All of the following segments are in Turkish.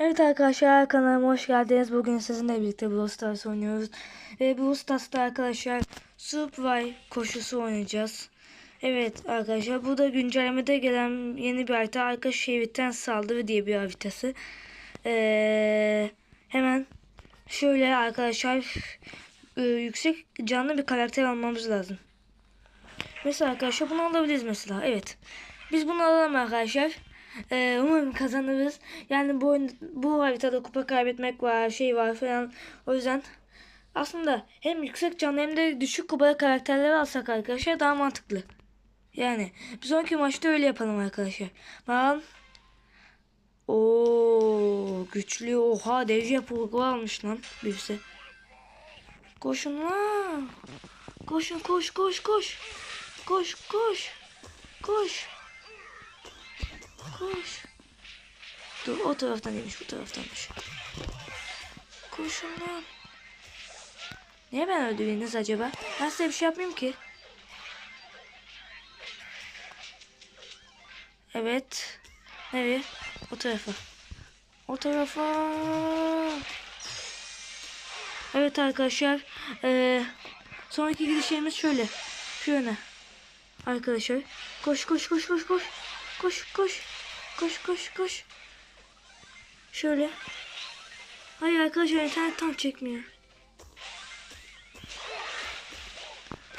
Evet arkadaşlar kanalıma hoş geldiniz. Bugün sizinle birlikte Brawl Stars oynuyoruz. Ve Brawl Stars'ta arkadaşlar Subway koşusu oynayacağız. Evet arkadaşlar bu da güncellemede gelen yeni bir harita. Arka şeritten saldırı diye bir haritası. Ee, hemen şöyle arkadaşlar e, yüksek canlı bir karakter almamız lazım. Mesela arkadaşlar bunu alabiliriz mesela. Evet. Biz bunu alalım arkadaşlar. Ee, umarım kazanırız. Yani bu oyun, bu haritada kupa kaybetmek var, şey var falan. O yüzden aslında hem yüksek canlı hem de düşük kupada karakterleri alsak arkadaşlar daha mantıklı. Yani bir sonraki maçta öyle yapalım arkadaşlar. Bakalım. Oo güçlü oha dev yapı almış lan birisi. Koşun lan. Koşun koş koş koş. Koş koş. Koş. Koş. Dur o taraftan değilmiş bu taraftanmış. Koşun lan. Niye ben öldürdünüz acaba? Ben size bir şey yapmayayım ki. Evet. Nereye? O tarafa. O tarafa. Evet arkadaşlar. Ee, sonraki gidişlerimiz şöyle. Şu yöne. Arkadaşlar. Koş koş koş koş koş. Koş koş. Koş koş koş. Şöyle. Hayır arkadaşlar internet tam çekmiyor.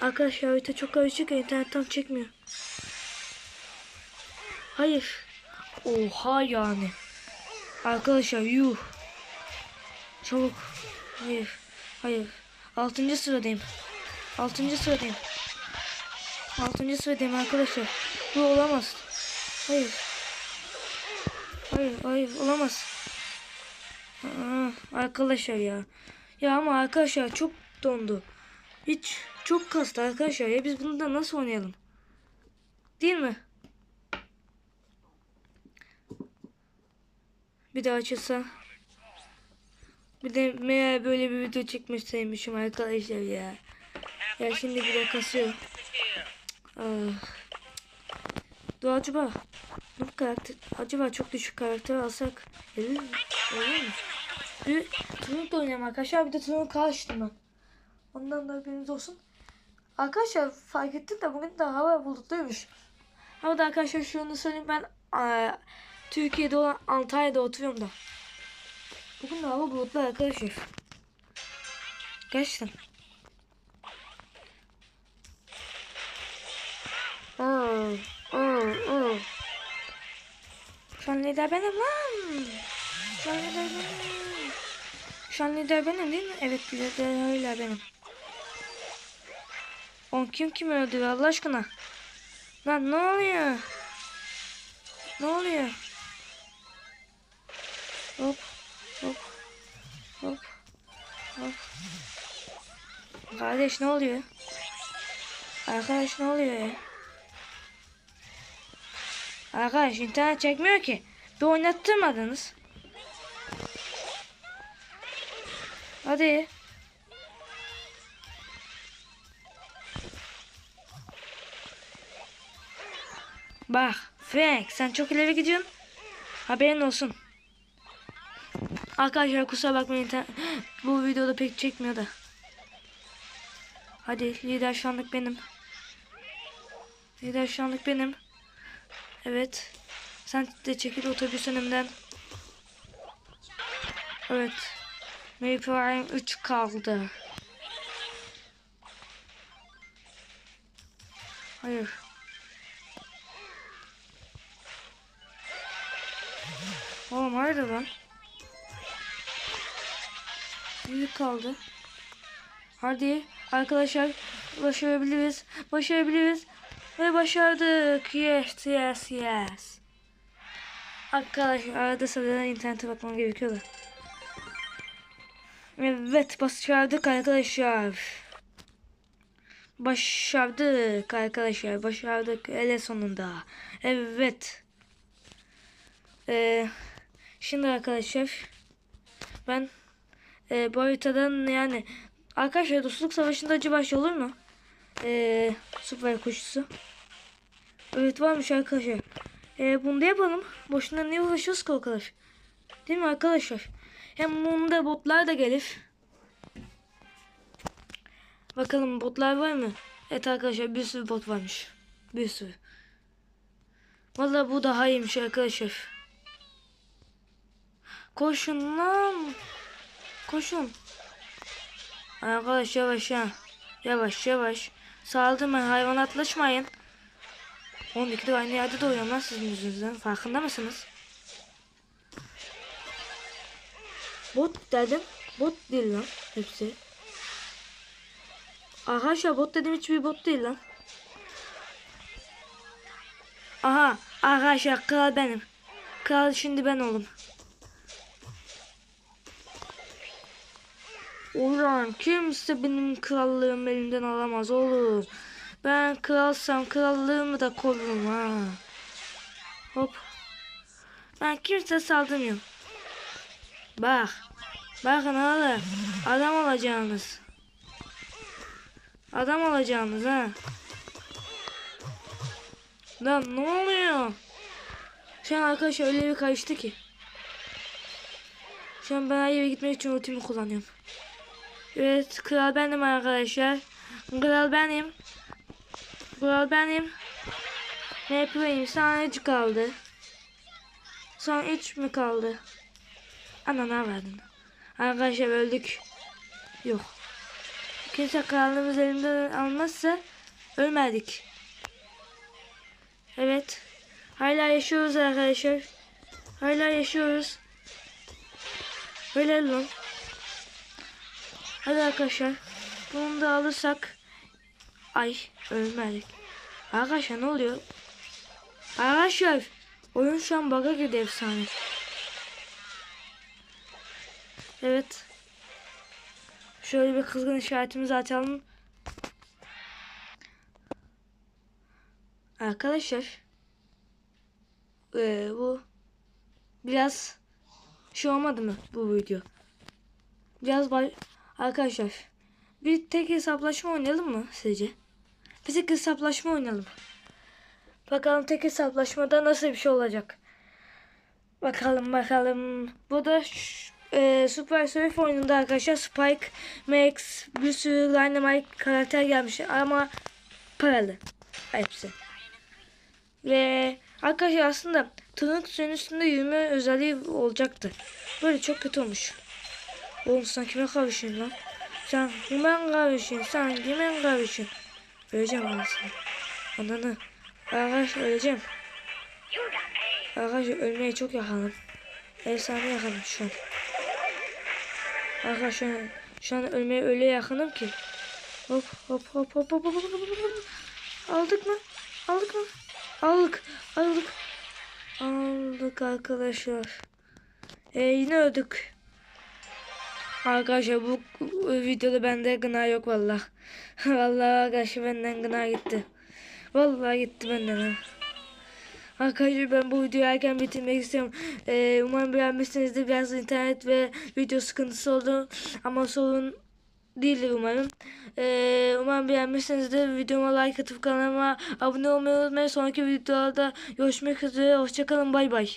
Arkadaşlar harita çok karışık internet tam çekmiyor. Hayır. Oha yani. Arkadaşlar yuh. Çabuk. Hayır. Hayır. Altıncı sıradayım. Altıncı sıradayım. Altıncı sıradayım arkadaşlar. Bu olamaz. Hayır. Hayır hayır olamaz. Aa, arkadaşlar ya. Ya ama arkadaşlar çok dondu. Hiç çok kastı arkadaşlar ya biz bunu da nasıl oynayalım? Değil mi? Bir daha açılsa. Bir de meğer böyle bir video çekmişseymişim arkadaşlar ya. Ya şimdi bir de kasıyor. Ah. Dur acaba bu karakter acaba çok düşük karakter alsak olur mu? Olur mu? Bir turnuk da oynayalım arkadaşlar. Bir de turnuk açtım ben. Ondan da haberiniz olsun. Arkadaşlar fark ettim de bugün de hava bulutluymuş. Ama da arkadaşlar şunu söyleyeyim ben eee, Türkiye'de olan Antalya'da oturuyorum da. Bugün de hava bulutlu arkadaşlar. Gerçekten. Oo, oo, oo. Şu an benim lan. Şu an benim. Şu an benim değil mi? Evet lider hala benim. On kim kim öldü Allah aşkına? Lan ne oluyor? Ne oluyor? Hop hop hop hop. Kardeş ne oluyor? Arkadaş ne oluyor ya? Arkadaş internet çekmiyor ki. Bir oynattırmadınız. Hadi. Bak Frank sen çok ileri gidiyorsun. Haberin olsun. Arkadaşlar kusura bakmayın bu videoda pek çekmiyor da. Hadi lider şu anlık benim. Lider şu anlık benim. Evet. Sen de çekil otobüs önümden. Evet. Mayfire 3 kaldı. Hayır. Oğlum haydi lan. Büyük kaldı. Hadi arkadaşlar başarabiliriz. Başarabiliriz. Ve başardık. Yes, yes, yes. Arkadaşlar arada sırada internete bakmam gerekiyor. Evet başardık arkadaşlar. Başardık arkadaşlar. Başardık ele sonunda. Evet. Ee, şimdi arkadaşlar ben e, bu haritadan yani arkadaşlar dostluk savaşında acı baş olur mu? Ee, süper koşusu. Evet varmış arkadaşlar. Ee, bunu da yapalım. Boşuna niye uğraşıyoruz ki o kadar? Değil mi arkadaşlar? Hem bunda botlar da gelir. Bakalım botlar var mı? Evet arkadaşlar bir sürü bot varmış. Bir sürü. Vallahi bu daha iyiymiş arkadaşlar. Koşun lan. Koşun. Arkadaş yavaş ya. Yavaş yavaş. Saldırmayın hayvanatlaşmayın. 12'de aynı yerde doğuyorum lan sizin yüzünüzden. Farkında mısınız? Bot dedim. Bot değil lan hepsi. Arkadaşlar bot dedim hiçbir bot değil lan. Aha arkadaşlar kral benim. Kral şimdi ben oğlum. Ulan kimse benim krallığımı elimden alamaz oğlum. Ben kralsam krallığımı da korurum ha. Hop. Ben kimse saldırmıyorum. Bak. Bakın oğlum. Adam olacaksınız. Adam olacaksınız ha. Lan ne oluyor? Şu an arkadaşlar öyle bir karıştı ki. Şu an ben her yere gitmek için ultimi kullanıyorum. Evet kral benim arkadaşlar. Kral benim. Kral benim. Ne yapayım? Sadece kaldı. Son 3 mü kaldı? Ana ne verdin? Arkadaşlar öldük. Yok. Kimse krallığımız elimden almazsa ölmedik. Evet. Hala yaşıyoruz arkadaşlar. Hala yaşıyoruz. Öyle lan. Hadi arkadaşlar. Bunu da alırsak. Ay ölmedik. Arkadaşlar ne oluyor? Arkadaşlar. Oyun şu an bug'a girdi efsane. Evet. Şöyle bir kızgın işaretimizi açalım. Arkadaşlar. Ee, bu biraz şey olmadı mı bu video? Biraz arkadaşlar bir tek hesaplaşma oynayalım mı sizce? Bir tek hesaplaşma oynayalım. Bakalım tek hesaplaşmada nasıl bir şey olacak. Bakalım bakalım. Bu da e, Super Surf oyununda arkadaşlar Spike, Max, bir sürü Dynamite karakter gelmiş ama paralı hepsi. Ve arkadaşlar aslında tırnak suyun üstünde yürüme özelliği olacaktı. Böyle çok kötü olmuş. Oğlum sen kime kavuşuyorsun lan? Sen kime kavuşuyorsun? Sen kime kavuşuyorsun? Öleceğim anasını. Ananı. Arkadaş öleceğim. Arkadaşlar ölmeye çok yakınım. Efsane yakınım şu an. Arkadaşlar şu an, şu an ölmeye öyle yakınım ki. Hop hop hop hop hop hop hop hop. Aldık mı? Aldık mı? Aldık. Aldık. Aldık arkadaşlar. Ee, yine öldük. Arkadaşlar bu videoda bende gına yok valla. Vallahi arkadaşlar benden gına gitti. Vallahi gitti benden ha. Arkadaşlar ben bu videoyu erken bitirmek istiyorum. Ee, umarım beğenmişsinizdir. Biraz internet ve video sıkıntısı oldu. Ama sorun değildir umarım. Ee, umarım beğenmişsinizdir. Videoma like atıp kanalıma abone olmayı unutmayın. Sonraki videolarda görüşmek üzere. Hoşçakalın. Bay bay.